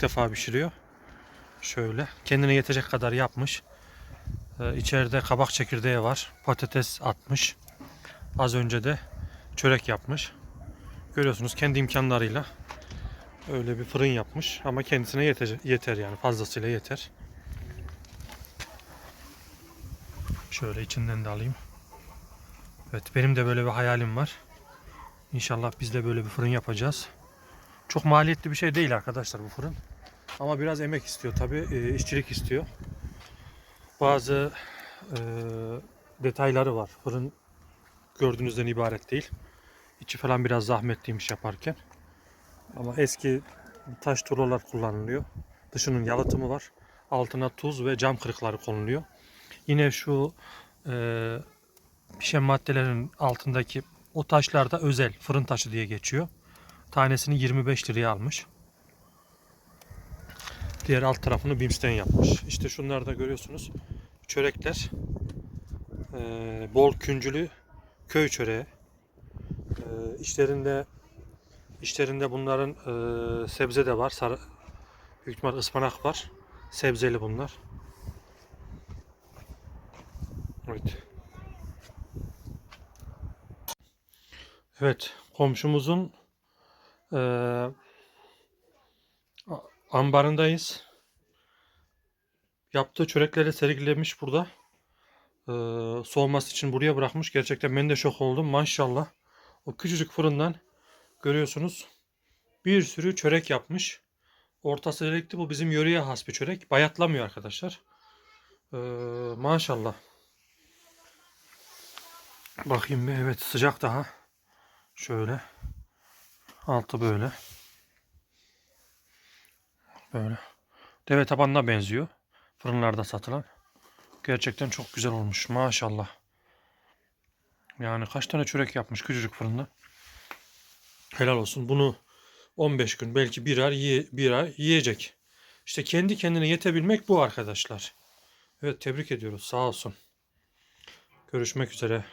Defa pişiriyor. Şöyle. Kendine yetecek kadar yapmış. Ee, içeride kabak çekirdeği var. Patates atmış. Az önce de çörek yapmış. Görüyorsunuz kendi imkanlarıyla öyle bir fırın yapmış. Ama kendisine yeter, yeter yani fazlasıyla yeter. Şöyle içinden de alayım. Evet benim de böyle bir hayalim var. İnşallah biz de böyle bir fırın yapacağız. Çok maliyetli bir şey değil arkadaşlar bu fırın. Ama biraz emek istiyor tabi, işçilik istiyor. Bazı e, detayları var. Fırın gördüğünüzden ibaret değil. İçi falan biraz zahmetliymiş yaparken. Ama eski taş tuğlalar kullanılıyor. Dışının yalıtımı var. Altına tuz ve cam kırıkları konuluyor. Yine şu e, pişen maddelerin altındaki o taşlar da özel fırın taşı diye geçiyor. Tanesini 25 liraya almış. Diğer alt tarafını bimsten yapmış. İşte şunları da görüyorsunuz. Çörekler. Ee, bol küncülü köy çöreği. Ee, içlerinde içlerinde bunların e, sebze de var. Sarı, büyük ihtimal ıspanak var. Sebzeli bunlar. Evet. Evet, komşumuzun eee, a- ambarındayız. Yaptığı çörekleri sergilemiş burada. Eee, soğuması için buraya bırakmış. Gerçekten ben de şok oldum. Maşallah. O küçücük fırından görüyorsunuz. Bir sürü çörek yapmış. Ortası delikli. Bu bizim yöreye has bir çörek. Bayatlamıyor arkadaşlar. Eee, maşallah. Bakayım bir. Evet sıcak daha. Şöyle. Altı böyle. Böyle. Deve tabanına benziyor. Fırınlarda satılan. Gerçekten çok güzel olmuş. Maşallah. Yani kaç tane çörek yapmış küçücük fırında. Helal olsun. Bunu 15 gün belki bir ay, yiye, bir ay yiyecek. İşte kendi kendine yetebilmek bu arkadaşlar. Evet tebrik ediyoruz. Sağ olsun. Görüşmek üzere.